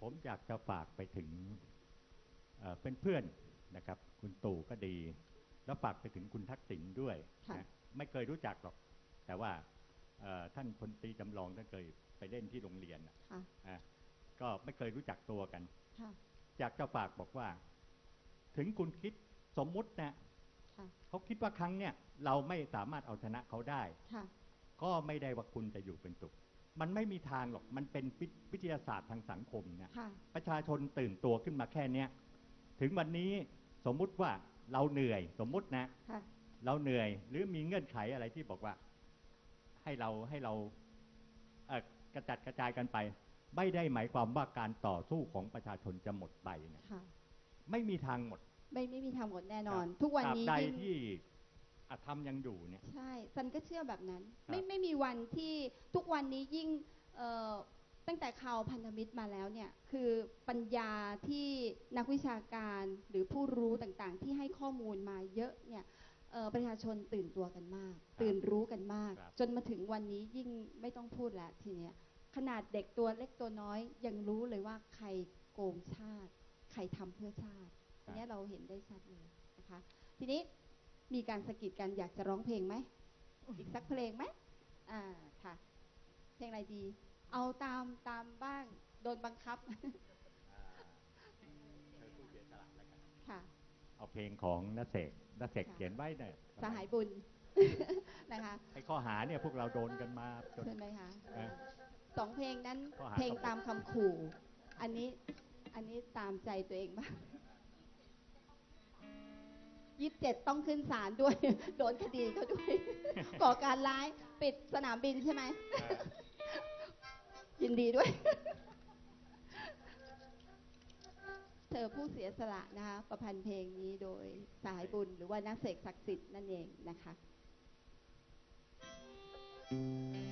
ผมอยากจะฝากไปถึงเอ่อเป็นเพื่อนนะครับ คุณตู่ก็ดี แล้วฝากไปถึงคุณทักษิณด้วยค่ะนะไม่เคยรู้จักหรอก แต่ว่าเอ่อท่านพลตรีจำลองท่านเคยไปเล่นที่โรงเรียนน่ะค่ะอะก็ไม่เคยรู้จักตัวกันค่ะอยากจะฝากบอกว่า ถึงคุณคิดสมมุตินะค่ะเขาคิดว่าครั้งเนี้ยเราไม่สามารถเอาชนะเขาได้ค่ะก็ไม่ได้ว่าคุณจะอยู่เป็นสุข มันไม่มีทางหรอก มันเป็นวิวิทยาศาสตร์ทางสังคมนะค่ะ ประชาชนตื่นตัวขึ้นมาแค่เนี้ยถึงวันนี้สมมุติว่าเราเหนื่อยสมมุตินะ ค่ะ เราเหนื่อยหรือมีเงื่อนไขอะไรที่บอกว่า ให้เราให้เราเอ่อกระจัดกระจายกันไป ไม่ได้หมายความว่าการต่อสู้ของประชาชนจะหมดไปนะค่ะ ไม่มีทางหมดไม่ไม่มีทางหมดแน่นอนครับทุกวันนี้ตราบใดยิ่งที่ อาธรรมยังอยู่เนี่ย ใช่ซันก็เชื่อแบบนั้น ครับ ไม่ไม่มีวันที่ทุกวันนี้ยิ่งเอ่อตั้งแต่ข่าวพันธมิตรมาแล้วเนี่ย คือปัญญาที่นักวิชาการหรือผู้รู้ต่างๆ ที่ให้ข้อมูลมาเยอะเนี่ยเอ่อประชาชนตื่นตัวกันมาก ตื่นรู้กันมาก ครับ จนมาถึงวันนี้ยิ่งไม่ต้องพูดแล้วทีเนี้ยขนาดเด็กตัวเล็กตัวน้อยยังรู้เลยว่าใครโกงชาติ ใครทำเพื่อชาติอันเนี้ยเราเห็นได้ชัดเลยนะคะ ทีนี้ มีการสะกิดกันอยากจะร้องเพลงไหม อีกสักเพลงไหมอ่าค่ะ เพลงอะไรดี เอาตามตามบ้าง โดนบังคับค่ะ เอาเพลงของนัเสกนัเสกค่ะเขียนไว้เนี่ยสหายบุญนะคะไอ้ข้อหาเนี่ยพวกเราโดนกันมาจนใช่ไหมคะเออสองเพลงนั้นข้อหาเพลงตามคำขู่ อันนี้อันนี้ตามใจตัวเองมาก ยี่สิบเจ็ดต้องขึ้นศาลด้วย โดนคดีเขาด้วย ก่อการร้ายปิดสนามบินใช่ไหมเออยินดีด้วย เธอผู้เสียสละนะคะ ประพันธ์เพลงนี้โดยสายบุญหรือว่านักเสกศักดิ์สิทธิ์นั่นเองนะคะรุ่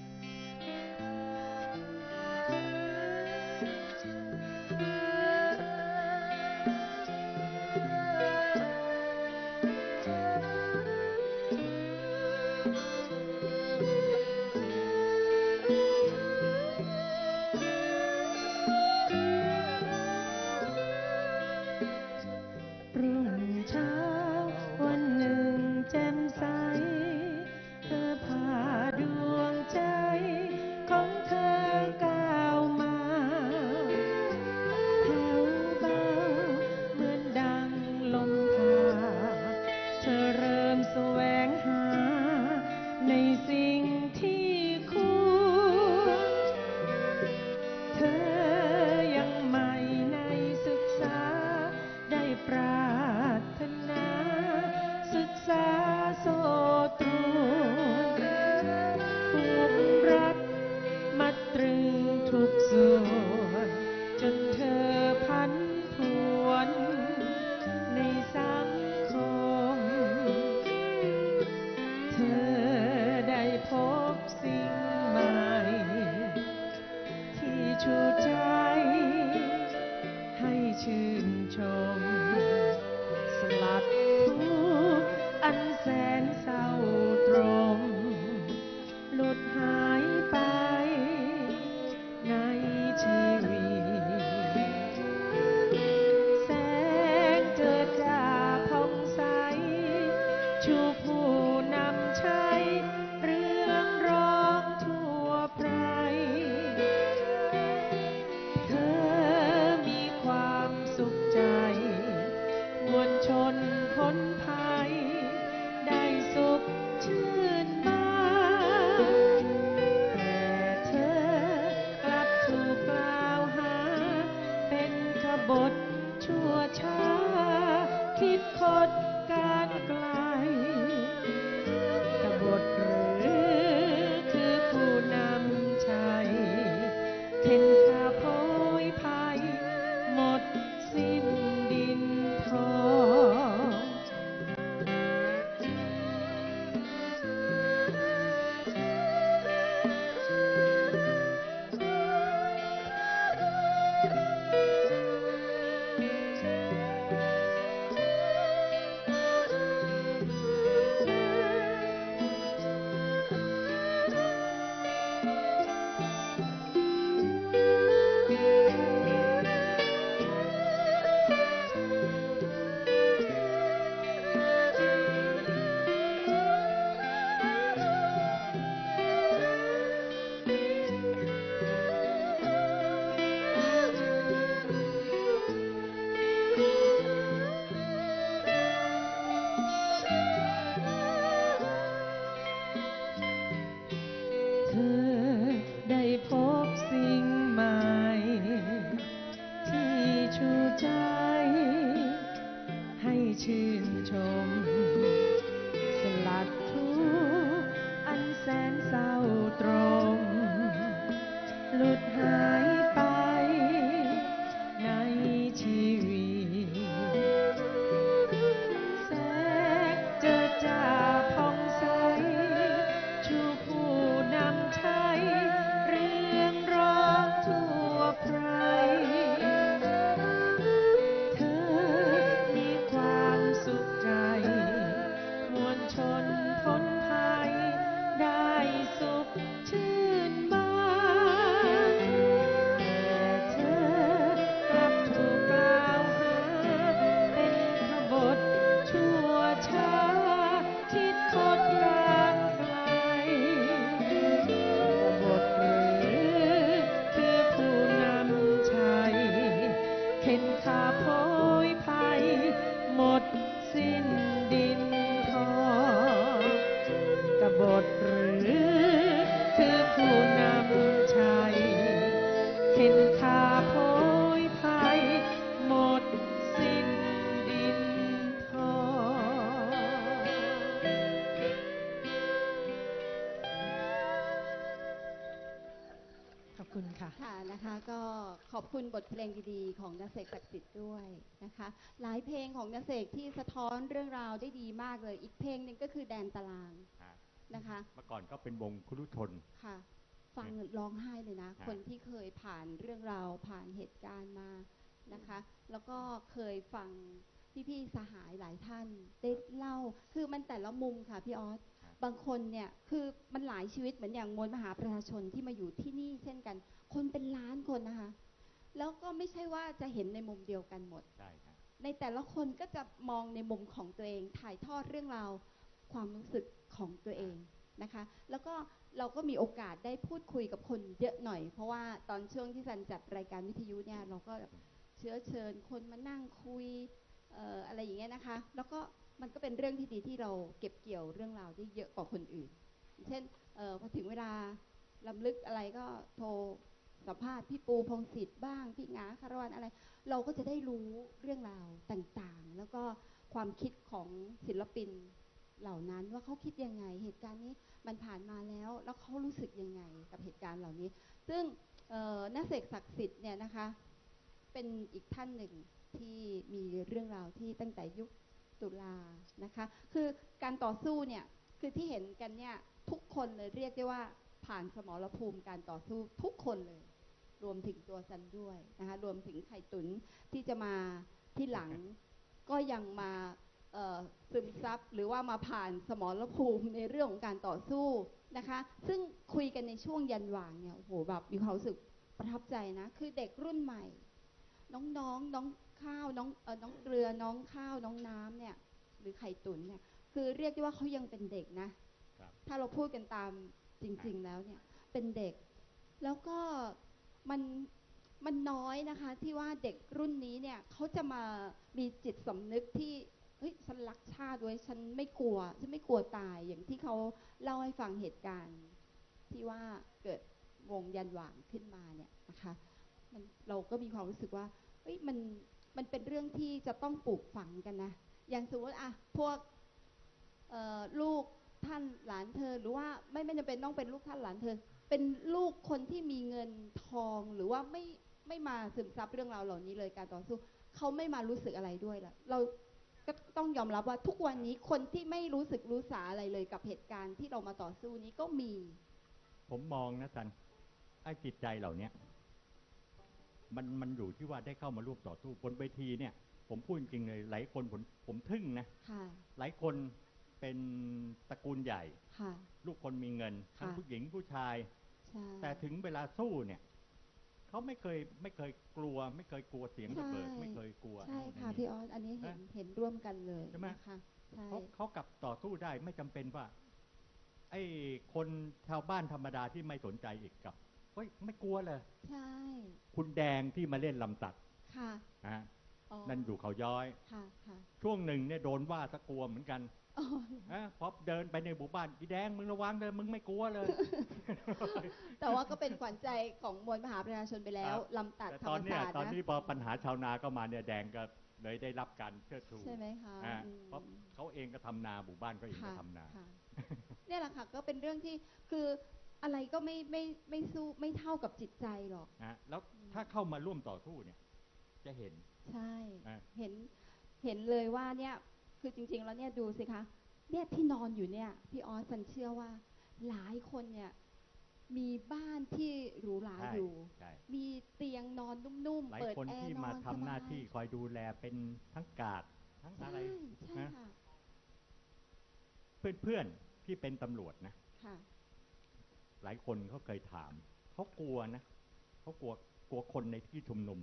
อบคุณบทเพลงดีๆ ของนักเสกศักดิ์สิทธิ์ด้วยนะคะ หลายเพลงของนักเสกที่สะท้อนเรื่องราวได้ดีมากเลย อีกเพลงหนึ่งก็คือแดนตารางอ่านะคะ เมื่อก่อนก็เป็นวงครุชนค่ะ ฟังร้องไห้เลยนะฮะคนที่เคยผ่านเรื่องราวผ่านเหตุการณ์มานะคะ แล้วก็เคยฟังพี่ๆสหายหลายท่านได้เล่า คือมันแต่ละมุมค่ะพี่ออส บางคนเนี่ยคือมันหลายชีวิตเหมือนอย่างมวลมหาประชาชนที่มาอยู่ที่นี่เช่นกัน คนเป็นล้านคนนะคะ แล้วก็ไม่ใช่ว่าจะเห็นในมุมเดียวกันหมด ใช่ครับ ในแต่ละคนก็จะมองในมุมของตัวเองถ่ายทอดเรื่องราวความรู้สึกของตัวเองนะคะ แล้วก็เราก็มีโอกาสได้พูดคุยกับคนเยอะหน่อย เพราะว่าตอนช่วงที่ซันจัดรายการวิทยุเนี่ยเราก็เชื้อเชิญคนมานั่งคุยเอ่ออะไรอย่างเงี้ยนะคะ แล้วก็ มันก็เป็นเรื่องที่ดีที่เราเก็บเกี่ยวเรื่องราวได้เยอะกว่าคนอื่น เช่นออพอถึงเวลาลำลึกอะไรก็โทรสัมภาษณ์พี่ปูพงศิษฐ์บ้าง พี่งาคารวันอะไร เราก็จะได้รู้เรื่องราวต่างๆ แล้วก็ความคิดของศิลปินเหล่านั้นว่าเขาคิดยังไง เหตุการณ์นี้มันผ่านมาแล้ว แล้วเขารู้สึกยังไงกับเหตุการณ์เหล่านี้ ซึ่งนักเสกศักดิ์สิทธิ์เนี่ยนะคะ เป็นอีกท่านหนึ่งที่มีเรื่องราวที่ตั้งแต่ยุค ตุลานะคะ คือการต่อสู้เนี่ยคือที่เห็นกันเนี่ยทุกคนเลยเรียกได้ว่าผ่านสมรภูมิการต่อสู้ทุกคนเลย รวมถึงตัวซันด้วยนะคะรวมถึงไข่ตุนที่จะมาที่หลังก็ยังมาซึมซับหรือว่ามาผ่านสมรภูมิในเรื่องของการต่อสู้นะคะ ซึ่งคุยกันในช่วงยันหวางเนี่ยโอ้โหแบบมีความรู้สึกประทับใจนะ คือเด็กรุ่นใหม่ น้องๆน้อง ข้าวน้องเออน้องเกลือน้องข้าวน้องน้ำเนี่ย หรือไข่ตุนเนี่ย คือเรียกได้ว่าเขายังเป็นเด็กนะครับถ้าเราพูดกันตามจริง ๆ แล้วเนี่ย เป็นเด็ก แล้วก็มันมันน้อยนะคะ ที่ว่าเด็กรุ่นนี้เนี่ยเขาจะมามีจิตสำนึกที่เฮ้ยฉันรักชาติด้วยฉันไม่กลัวฉันไม่กลัวตายอย่างที่เขาเล่าให้ฟังเหตุการณ์ ที่ว่าเกิดวงยันหว่างขึ้นมาเนี่ยนะคะ มันเราก็มีความรู้สึกว่าเฮ้ยมัน มันเป็นเรื่องที่จะต้องปลูกฝังกันนะ อย่างสมมติอะพวกลูกท่านหลานเธอ หรือว่าไม่ไม่จำเป็นต้องเป็นลูกท่านหลานเธอ เป็นลูกคนที่มีเงินทองหรือว่าไม่ไม่มาซึมซับเรื่องราวเหล่านี้เลยการต่อสู้เขาไม่มารู้สึกอะไรด้วยล่ะเราก็ต้องยอมรับว่าทุกวันนี้คนที่ไม่รู้สึกรู้สาอะไรเลยกับเหตุการณ์ที่เรามาต่อสู้นี้ก็มี ผมมองนะจันไอ้จิตใจเหล่าเนี้ มันมันอยู่ที่ว่าได้เข้ามาร่วมต่อสู้บนเวทีเนี่ย ผมพูดจริงๆเลยหลายคนผมผมทึ่งนะค่ะ หลายคนเป็นตระกูลใหญ่ ค่ะ ลูกคนมีเงินทั้งค่ะ ผู้หญิงผู้ชาย ใช่แต่ถึงเวลาสู้เนี่ยเขาไม่เคยไม่เคยกลัว ไม่เคยกลัวเสียงระเบิดใช่ไม่เคยกลัวใช่ค่ะไอ้พี่นี่ออสอันนี้เห็นนะเห็นร่วมกันเลยใช่ไหม นะคะใช่ เขาเขากลับต่อสู้ได้ไม่จำเป็นว่า ไอ้คนชาวบ้านธรรมดาที่ไม่สนใจอีกกับ เฮ้ยไม่กลัวเลยใช่ คุณแดงที่มาเล่นลำตัดค่ะนะฮะอ๋อนั่นอยู่เขาย้อย ค่ะค่ะช่วงหนึ่งเนี่ยโดนว่าตะกลัวเหมือนกันอ๋อนะพอเดินไปในหมู่บ้านอีแดงมึงระวังเลยมึงไม่กลัวเลย แต่ว่าก็เป็นขวัญใจของมวลมหาประชาชนไปแล้วครับลำตัดแต่ธรตรอมนเนี้ยศาสตร์ตอนนะ นี้พอปัญหาชาวนาก็มาเนี่ยแดงก็เลยได้รับการเชิดชูใช่ไหมคะอ่าอืม เพราะเขาเองก็ทำนาหมู่บ้านก็เองก็ค่ะทำนา ค่ะ เนี่ยแหละค่ะก็เป็นเรื่องที่คือ อะไรก็ไม่ไม่ไม่สู้ไม่เท่ากับจิตใจหรอกนะแล้วถ้าเข้ามาร่วมต่อสู้เนี่ย จะเห็น ใช่ อ่าเห็นเห็นเลยว่าเนี่ย คือจริง ๆ แล้วเนี่ยดูสิคะเนี่ยที่นอนอยู่เนี่ยพี่ออสฉันเชื่อว่า หลายคนเนี่ย มีบ้านที่หรูหราใช่อยู่ ใช่มีเตียงนอนนุ่มหลาๆ ยเปิดคนแอร์ที่นอมานทำสบยหน้าที่คอยดูแลเป็นทั้งกาดทั้งใช่อะไรใช่นะค่ะเพื่อนๆที่เป็นตำรวจนะ ค่ะ หลายคนเขาเคยถาม เขากลัวนะเขากลัวกลัวคนในที่ชุมนุม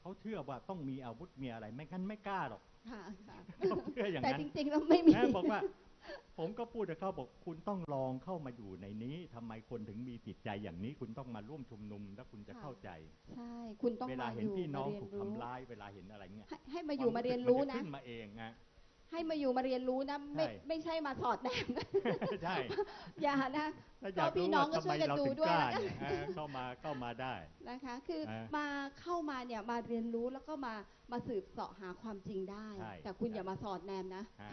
เขาเชื่อว่าต้องมีอาวุธมีอะไร ไม่งั้นไม่กล้าหรอกค่ะค่ะเขาเชื่ออย่างแต่นั้นจริงๆแล้วไม่มีนะบอกว่า ผมก็พูดกับเขาบอกคุณต้องลองเข้ามาอยู่ในนี้ทำไมคนถึงมีจิตใจอย่างนี้ คุณต้องมาร่วมชุมนุมแล้วคุณจะค่ะเข้าใจ ใช่ คุณต้องเวลามาเห็อนยู่พี่น้มาองเรียนถูกรู้ทำร้าย เวลาเห็นอะไรเงี้ยให้ให้มาอยู่ควมาเรียนสึกรู้จนะ ขึ้นมาเองนะ ให้มาอยู่มาเรียนรู้นะ ไม่ใช่ไม่ใช่มาสอดแนมใช่ อย่านะถ้าอยากก็พี่รู้น้อว่างก็ทำช่ไมวยกันเราดูถึงด้วยกล้าแล้วกันเนี่ยเออเข้ามาเข้ามาได้นะคะ คืออ่ามาเข้ามาเนี่ยมาเรียนรู้แล้วก็มามาสืบเสาะหาความจริงได้ใช่แต่คุณใช่อย่ามาสอดแนมนะฮะ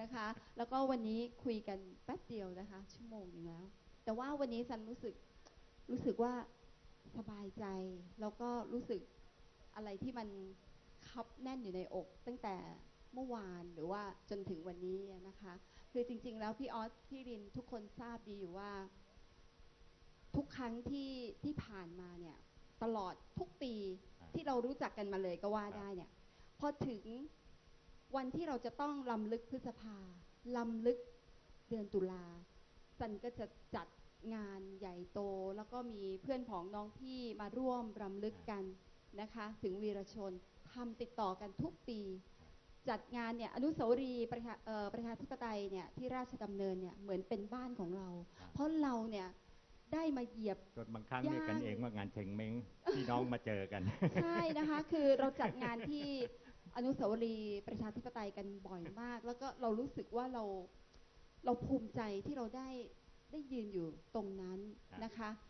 นะคะ แล้วก็วันนี้คุยกันแป๊บเดียวนะคะ ชั่วโมงหนึงแล้ว แต่ว่าวันนี้ซันรู้สึกรู้สึกว่าสบายใจ แล้วก็รู้สึกอะไรที่มันคับแน่นอยู่ในอก ตั้งแต่ เมื่อวานหรือว่าจนถึงวันนี้นะคะ คือจริง ๆ แล้วพี่ออสพี่รินทุกคนทราบดีอยู่ว่า ทุกครั้งที่ที่ผ่านมาเนี่ย ตลอดทุกปีที่เรารู้จักกันมาเลยก็ว่าได้เนี่ย พอถึงวันที่เราจะต้องลำลึกพฤษภาลำลึกเดือนตุลาสันก็จะจัดงานใหญ่โต แล้วก็มีเพื่อนของน้องพี่มาร่วมรำลึกกันนะคะ ถึงวีรชนทำติดต่อกันทุกปี จัดงานเนี่ยอนุสาวรีย์ประชาเอ่อประชาธิปไตยเนี่ยที่ราชดำเนินเนี่ยเหมือนเป็นบ้านของเรา ครับ เพราะเราเนี่ยได้มาเหยียบ จนบางครั้งเรียกกันย่าง เองว่างานเชงเม้งพี่น้องมาเจอกัน ใช่นะคะ คือเราจัดงานที่อนุสาวรีย์ประชาธิปไตยกันบ่อยมาก แล้วก็เรารู้สึกว่าเราเราภูมิใจที่เราได้ได้ยืนอยู่ตรงนั้นนะคะค